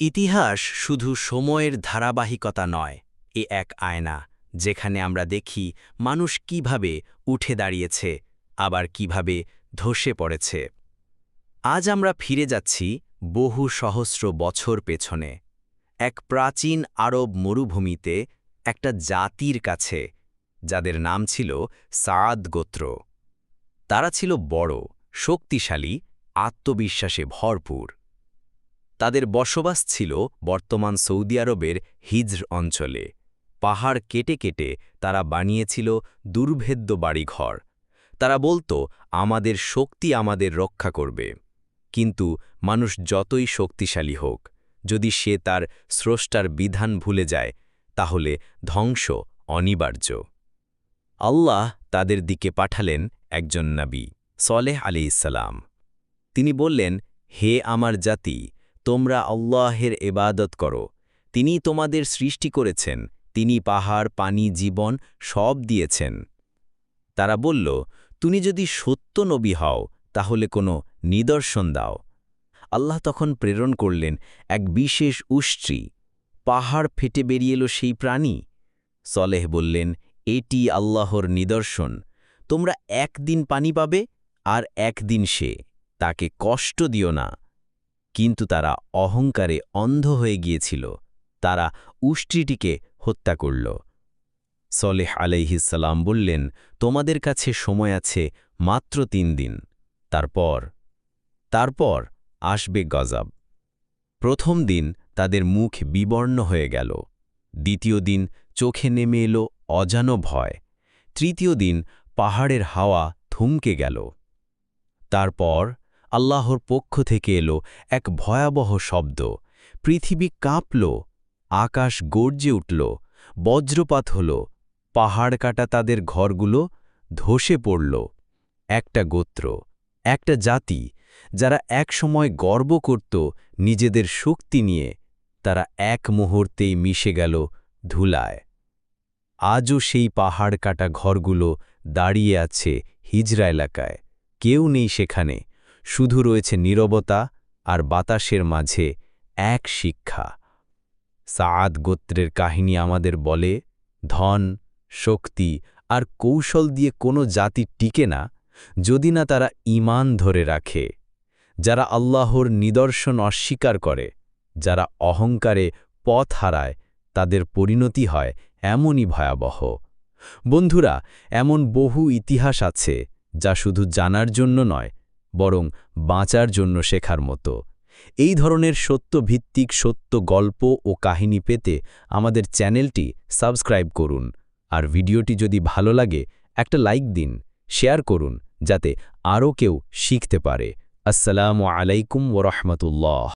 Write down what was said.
ইতিহাস শুধু সময়ের ধারাবাহিকতা নয়, এ এক আয়না, যেখানে আমরা দেখি মানুষ কীভাবে উঠে দাঁড়িয়েছে, আবার কীভাবে ধসে পড়েছে। আজ আমরা ফিরে যাচ্ছি বহু সহস্র বছর পেছনে। এক প্রাচীন আরব মরুভূমিতে একটা জাতির কাছে, যাদের নাম ছিল সাদ গোত্র। তারা ছিল বড়, শক্তিশালী, আত্মবিশ্বাসে ভরপুর। তাদের বসবাস ছিল বর্তমান সৌদি আরবের হিজর অঞ্চলে। পাহাড় কেটে কেটে তারা বানিয়েছিল দুর্ভেদ্য বাড়িঘর। তারা বলতো, আমাদের শক্তি আমাদের রক্ষা করবে। কিন্তু মানুষ যতই শক্তিশালী হোক, যদি সে তার স্রষ্টার বিধান ভুলে যায়, তাহলে ধ্বংস অনিবার্য। আল্লাহ তাদের দিকে পাঠালেন একজন নাবী, সলেহ আলি ইসালাম তিনি বললেন, হে আমার জাতি তোমরা আল্লাহের এবাদত করো। তিনি তোমাদের সৃষ্টি করেছেন, তিনি পাহাড়, পানি, জীবন সব দিয়েছেন। তারা বলল, তুমি যদি সত্য নবী হও, তাহলে কোনো নিদর্শন দাও। আল্লাহ তখন প্রেরণ করলেন এক বিশেষ উষ্ট্রি। পাহাড় ফেটে বেরিয়ে এলো সেই প্রাণী। সলেহ বললেন, এটি আল্লাহর নিদর্শন। তোমরা একদিন পানি পাবে আর একদিন সে। তাকে কষ্ট দিও না। কিন্তু তারা অহংকারে অন্ধ হয়ে গিয়েছিল। তারা উষ্ট্রিটিকে হত্যা করল। সলেহ আলাইহিসাল্লাম বললেন, তোমাদের কাছে সময় আছে মাত্র তিন দিন। তারপর তারপর আসবে গজব। প্রথম দিন তাদের মুখ বিবর্ণ হয়ে গেল। দ্বিতীয় দিন চোখে নেমে এলো অজানো ভয়। তৃতীয় দিন পাহাড়ের হাওয়া থমকে গেল। তারপর আল্লাহর পক্ষ থেকে এলো এক ভয়াবহ শব্দ। পৃথিবী কাঁপল, আকাশ গর্জে উঠল, বজ্রপাত হল, পাহাড় কাটা তাদের ঘরগুলো ধসে পড়ল। একটা গোত্র, একটা জাতি, যারা এক সময় গর্ব করত নিজেদের শক্তি নিয়ে, তারা এক মুহূর্তেই মিশে গেল ধুলায়। আজও সেই পাহাড় কাটা ঘরগুলো দাঁড়িয়ে আছে হিজরা এলাকায়, কেউ নেই সেখানে। শুধু রয়েছে নীরবতা আর বাতাসের মাঝে এক শিক্ষা। সাদ গোত্রের কাহিনী আমাদের বলে, ধন, শক্তি আর কৌশল দিয়ে কোনো জাতি টিকে না, যদি না তারা ইমান ধরে রাখে। যারা আল্লাহর নিদর্শন অস্বীকার করে, যারা অহংকারে পথ হারায়, তাদের পরিণতি হয় এমনই ভয়াবহ। বন্ধুরা, এমন বহু ইতিহাস আছে যা শুধু জানার জন্য নয় বরং বাঁচার জন্য শেখার মতো। এই ধরনের সত্যভিত্তিক সত্য গল্প ও কাহিনী পেতে আমাদের চ্যানেলটি সাবস্ক্রাইব করুন। আর ভিডিওটি যদি ভালো লাগে, একটা লাইক দিন, শেয়ার করুন, যাতে আরও কেউ শিখতে পারে। আসসালামু আলাইকুম ওরহমতুল্লাহ